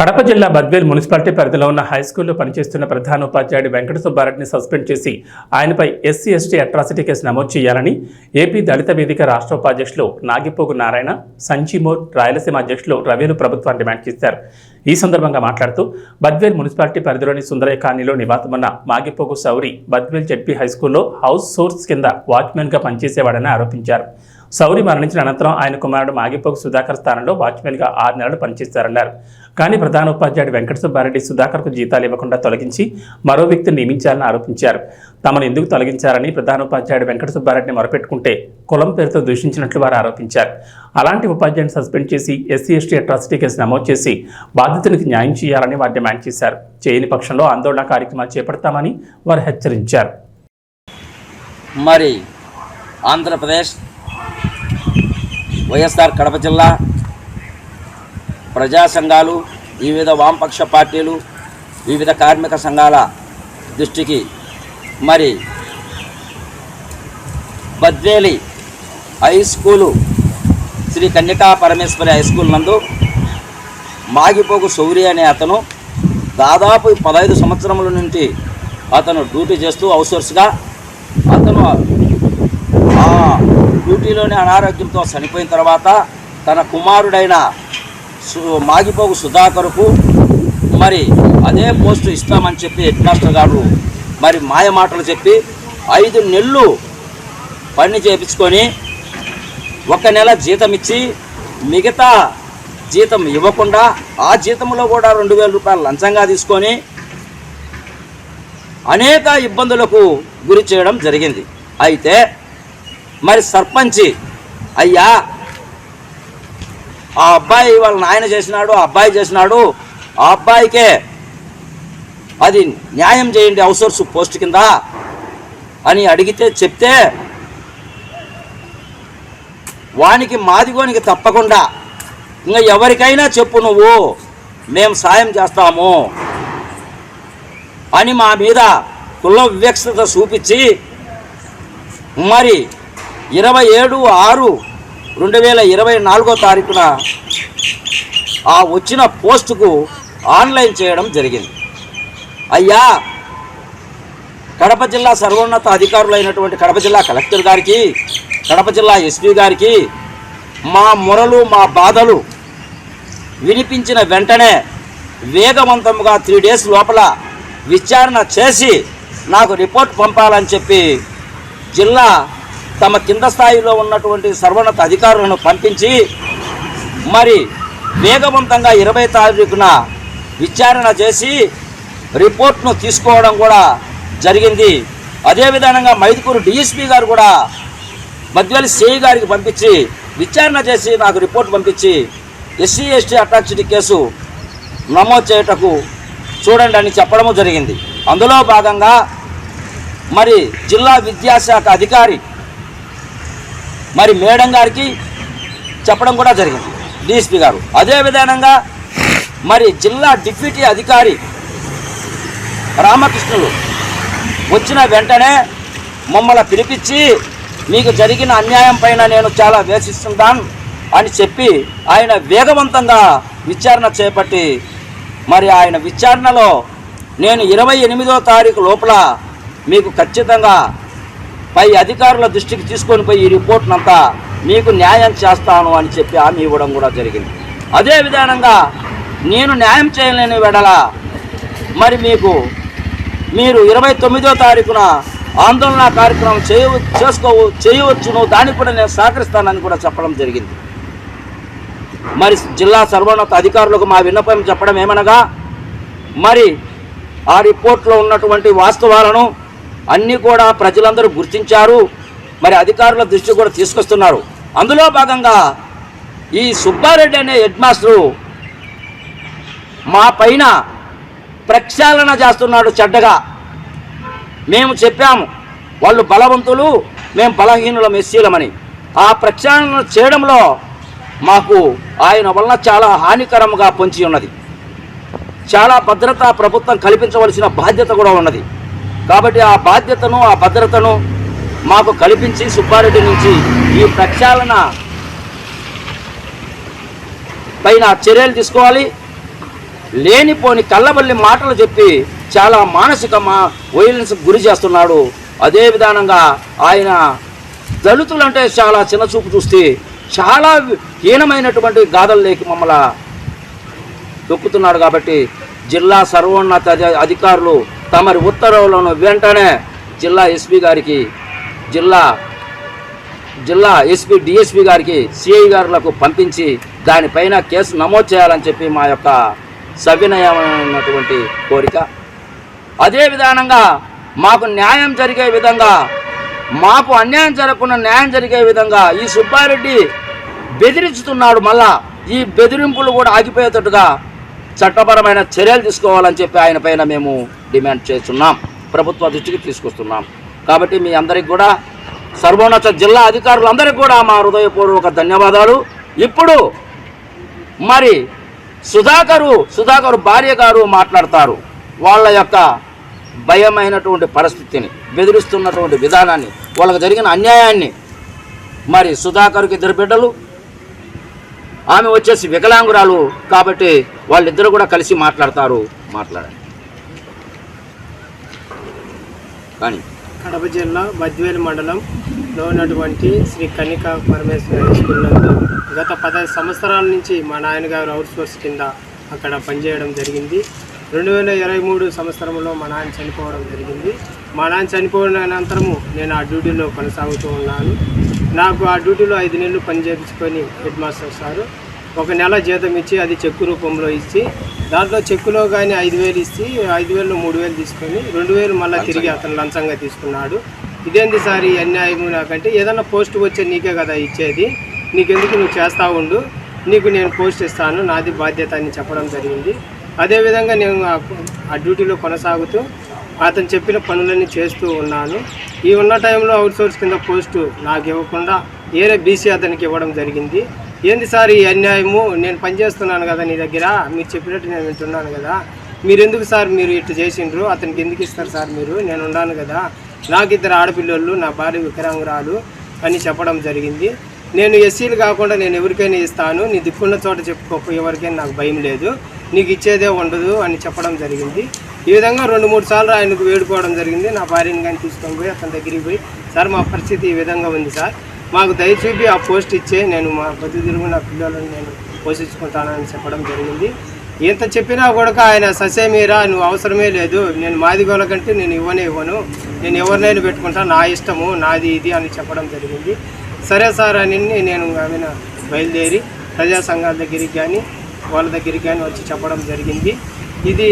కడప జిల్లా బద్వేల్ మున్సిపాలిటీ పరిధిలో ఉన్న హైస్కూల్లో పనిచేస్తున్న ప్రధాన ఉపాధ్యాయుడు వెంకట సుబ్బారెడ్డిని సస్పెండ్ చేసి ఆయనపై ఎస్సీ ఎస్టీ అట్రాసిటీ కేసు నమోదు చేయాలని ఏపీ దళిత వేదిక రాష్ట్ర ఉపాధ్యక్షులు నాగిపోగు నారాయణ సంచిమోర్ రాయలసీమ అధ్యక్షులు రవేలు ప్రభుత్వాన్ని డిమాండ్ చేశారు. ఈ సందర్భంగా మాట్లాడుతూ బద్వేల్ మున్సిపాలిటీ పరిధిలోని సుందరయ్య కాలనీలో నివాసమున్న మాగిపోగు సౌరి బద్వేల్ జెడ్పీ హై స్కూల్లో హౌస్ సోర్స్ కింద వాచ్మెన్గా పనిచేసేవాడని ఆరోపించారు. సౌరి మరణించిన అనంతరం ఆయన కుమారుడు మాగిపోగు సుధాకర్ స్థానంలో వాచ్మెన్గా ఆరు నెలలు పనిచేశారన్నారు. కానీ ప్రధాన ఉపాధ్యాయుడు వెంకట సుబ్బారెడ్డి సుధాకర్కు జీతాలు ఇవ్వకుండా తొలగించి మరో వ్యక్తిని నియమించాలని ఆరోపించారు. తమను ఎందుకు తొలగించారని ప్రధాన ఉపాధ్యాయుడు వెంకట సుబ్బారెడ్డిని మొరపెట్టుకుంటే కులం పేరుతో దూషించినట్లు వారు ఆరోపించారు. అలాంటి ఉపాధ్యాయుని సస్పెండ్ చేసి ఎస్సీ ఎస్టీ అట్రాసిటీ కేసు నమోదు చేసి బాధితునికి న్యాయం చేయాలని వారు డిమాండ్ చేశారు. చేయని పక్షంలో ఆందోళన కార్యక్రమాలు చేపడతామని వారు హెచ్చరించారు. మరి ఆంధ్రప్రదేశ్ వైఎస్ఆర్ కడప జిల్లా ప్రజా సంఘాలు వివిధ వామపక్ష పార్టీలు వివిధ కార్మిక సంఘాల దృష్టికి మరి Badveli high school Shri Kanyaka Parameshwari high school నందు మాగిపోగు సౌరి అనే అతను దాదాపు పదహైదు సంవత్సరముల నుండి అతను డ్యూటీ చేస్తూ అవసర్స్గా అతను ఆ డ్యూటీలోనే అనారోగ్యంతో చనిపోయిన తర్వాత తన కుమారుడైన మాగిపోగు సుధాకర్కు మరి అదే పోస్టు ఇస్తామని చెప్పి హెడ్ మాస్టర్ గారు మరి మాయ మాటలు చెప్పి ఐదు నెలలు పని చేయించుకొని ఒక నెల జీతం ఇచ్చి మిగతా జీతం ఇవ్వకుండా ఆ జీతంలో కూడా రెండు వేల రూపాయలు లంచంగా తీసుకొని అనేక ఇబ్బందులకు గురి చేయడం జరిగింది. అయితే మరి సర్పంచి అయ్యా ఆ అబ్బాయి వాళ్ళ నాయన చేసినాడు ఆ అబ్బాయి చేసినాడు. ఆ అబ్బాయికే అది న్యాయం చేయండి అవుట్సోర్స్ పోస్ట్ కింద అని అడిగితే చెప్తే వానికి మాదిగోనికి తప్పకుండా ఇంకా ఎవరికైనా చెప్పు నువ్వు మేము సాయం చేస్తాము అని మా మీద కుల వివక్షత చూపించి మరి ఇరవై ఏడు ఆరు రెండు వేల ఇరవై నాలుగో తారీఖున ఆ వచ్చిన పోస్టుకు ఆన్లైన్ చేయడం జరిగింది. అయ్యా కడప జిల్లా సర్వోన్నత అధికారులైనటువంటి కడప జిల్లా కలెక్టర్ గారికి కడప జిల్లా ఎస్పీ గారికి మా మొరలు మా బాధలు వినిపించిన వెంటనే వేగవంతంగా త్రీ డేస్ లోపల విచారణ చేసి నాకు రిపోర్ట్ పంపాలని చెప్పి జిల్లా తమ కింద స్థాయిలో ఉన్నటువంటి సర్వోన్నత అధికారులను పంపించి మరి వేగవంతంగా ఇరవై తారీఖున విచారణ చేసి రిపోర్ట్ను తీసుకోవడం కూడా జరిగింది. అదేవిధంగా మైదుకూరు డిఎస్పీ గారు కూడా మధ్యవల్లి సిఐ గారికి పంపించి విచారణ చేసి నాకు రిపోర్ట్ పంపించి ఎస్సీ ఎస్టీ అట్రాక్సిటీ కేసు నమోదు చేయుటకు చూడండి అని చెప్పడము జరిగింది. అందులో భాగంగా మరి జిల్లా విద్యాశాఖ అధికారి మరి మేడం గారికి చెప్పడం కూడా జరిగింది. డిఎస్పి గారు. అదేవిధంగా మరి జిల్లా డిప్యూటీ అధికారి రామకృష్ణులు వచ్చిన వెంటనే మమ్మల్ని పిలిపించి మీకు జరిగిన అన్యాయం పైన నేను చాలా వేసిస్తున్నాను అని చెప్పి ఆయన వేగవంతంగా విచారణ చేపట్టి మరి ఆయన విచారణలో నేను ఇరవై ఎనిమిదో తారీఖు లోపల మీకు ఖచ్చితంగా పై అధికారుల దృష్టికి తీసుకొని పోయి ఈ రిపోర్ట్నంతా మీకు న్యాయం చేస్తాను అని చెప్పి హామీ ఇవ్వడం కూడా జరిగింది. అదే విధానంగా నేను న్యాయం చేయలేని వెడల మరి మీకు మీరు ఇరవై తొమ్మిదో తారీఖున ఆందోళన కార్యక్రమం చేయ చేసుకో చేయవచ్చును దానికి కూడా నేను సహకరిస్తానని కూడా చెప్పడం జరిగింది. మరి జిల్లా సర్వోన్నత అధికారులకు మా విన్నపం చెప్పడం ఏమనగా మరి ఆ రిపోర్ట్లో ఉన్నటువంటి వాస్తవాలను అన్నీ కూడా ప్రజలందరూ గుర్తించారు. మరి అధికారుల దృష్టి కూడా తీసుకొస్తున్నారు. అందులో భాగంగా ఈ సుబ్బారెడ్డి అనే హెడ్ మాస్టరు మా పైన ప్రక్షాళన చేస్తున్నాడు చెడ్డగా. మేము చెప్పాము వాళ్ళు బలవంతులు మేము బలహీనుల మెస్సీలమని ఆ ప్రక్షాళన చేయడంలో మాకు ఆయన వలన చాలా హానికరంగా పొంచి ఉన్నది. చాలా భద్రత ప్రభుత్వం కల్పించవలసిన బాధ్యత కూడా ఉన్నది. కాబట్టి ఆ బాధ్యతను ఆ భద్రతను మాకు కల్పించి సుబ్బారెడ్డి నుంచి ఈ ప్రక్షాళన పైన చర్యలు తీసుకోవాలి. లేనిపోని కళ్ళబల్లి మాటలు చెప్పి చాలా మానసిక మా వైలెన్స్ గురి చేస్తున్నాడు. అదే విధానంగా ఆయన దళితులంటే చాలా చిన్న చూపు చూస్తే చాలా హీనమైనటువంటి గాథల్లోకి మమ్మల్ని తొక్కుతున్నాడు కాబట్టి జిల్లా సర్వోన్నత అధికారులు తమరి ఉత్తర్వులను వెంటనే జిల్లా ఎస్పీ గారికి జిల్లా జిల్లా ఎస్పీ డిఎస్పీ గారికి సిఐ గారులకు పంపించి దానిపైన కేసు నమోదు చేయాలని చెప్పి మా యొక్క సవినయమైనటువంటి కోరిక. అదే విధానంగా మాకు న్యాయం జరిగే విధంగా మాకు అన్యాయం జరగకుండా న్యాయం జరిగే విధంగా ఈ సుబ్బారెడ్డి బెదిరించుతున్నాడు. మళ్ళా ఈ బెదిరింపులు కూడా ఆగిపోయేటట్టుగా చట్టపరమైన చర్యలు తీసుకోవాలని చెప్పి ఆయన పైన మేము డిమాండ్ చేస్తున్నాం. ప్రభుత్వ దృష్టికి తీసుకొస్తున్నాం. కాబట్టి మీ అందరికి కూడా సర్వోన్నత జిల్లా అధికారులందరికీ కూడా మా హృదయపూర్వక ధన్యవాదాలు. ఇప్పుడు మరి సుధాకరు సుధాకరు భార్య గారు మాట్లాడతారు. వాళ్ళ యొక్క భయమైనటువంటి పరిస్థితిని బెదిరిస్తున్నటువంటి విధానాన్ని వాళ్ళకు జరిగిన అన్యాయాన్ని మరి సుధాకర్కి ఇద్దరు బిడ్డలు ఆమె వచ్చేసి వికలాంగురాలు కాబట్టి వాళ్ళిద్దరు కూడా కలిసి మాట్లాడతారు మాట్లాడండి. కానీ కడప జిల్లా బద్వేలు మండలంలో ఉన్నటువంటి శ్రీ కనిక పరమేశ్వర స్కూల్లో స్కూల్ గత పదహైదు సంవత్సరాల నుంచి మా నాయనగారు అవుట్ సోర్స్ కింద అక్కడ పనిచేయడం జరిగింది. రెండు వేల ఇరవై మూడు సంవత్సరంలో మా నాన్న చనిపోవడం జరిగింది. మా నాన్న చనిపోయిన అనంతరము నేను ఆ డ్యూటీలో కొనసాగుతూ ఉన్నాను. నాకు ఆ డ్యూటీలో ఐదు నెలలు పని చేయించుకొని హెడ్ మాస్టర్ సారు ఒక నెల జీతం ఇచ్చి అది చెక్కు రూపంలో ఇచ్చి దాంట్లో చెక్కులో కానీ ఐదు వేలు ఇచ్చి ఐదు వేలు మూడు వేలు తీసుకొని రెండు వేలు మళ్ళీ తిరిగి అతను లంచంగా తీసుకున్నాడు. ఇదేంటి సార్ ఈ అన్యాయం నాకంటే? ఏదన్నా పోస్ట్ వచ్చే నీకే కదా ఇచ్చేది. నీకెందుకు నువ్వు చేస్తా ఉండు. నీకు నేను పోస్ట్ ఇస్తాను. నాది బాధ్యత అని చెప్పడం జరిగింది. అదేవిధంగా నేను ఆ- ఆ డ్యూటీలో కొనసాగుతూ అతను చెప్పిన పనులన్నీ చేస్తూ ఉన్నాను. ఈ ఉన్న టైంలో అవుట్ సోర్స్ కింద పోస్టు నాకు ఇవ్వకుండా ఏరే బీసీ అతనికి ఇవ్వడం జరిగింది. ఏంది సార్ ఈ అన్యాయము? నేను పనిచేస్తున్నాను కదా నీ దగ్గర. మీరు చెప్పినట్టు నేను వింటున్నాను కదా. మీరు ఎందుకు సార్ మీరు ఇట్లా చేసిండ్రు? అతనికి ఎందుకు ఇస్తారు సార్ మీరు? నేను ఉన్నాను కదా. నాకు ఇద్దరు ఆడపిల్లలు నా భార్య వికరాంగురాలు అని చెప్పడం జరిగింది. నేను ఎస్సీలు కాకుండా నేను ఎవరికైనా ఇస్తాను. నీ దిక్కున్న చోట చెప్పుకోకు. ఎవరికైనా నాకు భయం లేదు. నీకు ఇచ్చేదే ఉండదు అని చెప్పడం జరిగింది. ఈ విధంగా రెండు మూడు సార్లు ఆయనకు వేడుకోవడం జరిగింది. నా భార్యని కానీ తీసుకొని పోయి అతని దగ్గరికి పోయి సార్ మా పరిస్థితి ఈ విధంగా ఉంది సార్. మాకు దయచూపి ఆ పోస్ట్ ఇచ్చే నేను మా బతుకుదిరుగు నా పిల్లలను నేను పోషించుకుంటానని చెప్పడం జరిగింది. ఎంత చెప్పినా కూడా ఆయన ససేమీరా నువ్వు అవసరమే లేదు. నేను మాదిగోల కంటే నేను ఇవ్వనే ఇవ్వను. నేను ఎవరినైనా పెట్టుకుంటా నా ఇష్టము నాది ఇది అని చెప్పడం జరిగింది. సరే సార్ అని నేను ఆమె బయలుదేరి ప్రజా సంఘాల దగ్గరికి కానీ వాళ్ళ దగ్గరికి కానీ వచ్చి చెప్పడం జరిగింది. ఇది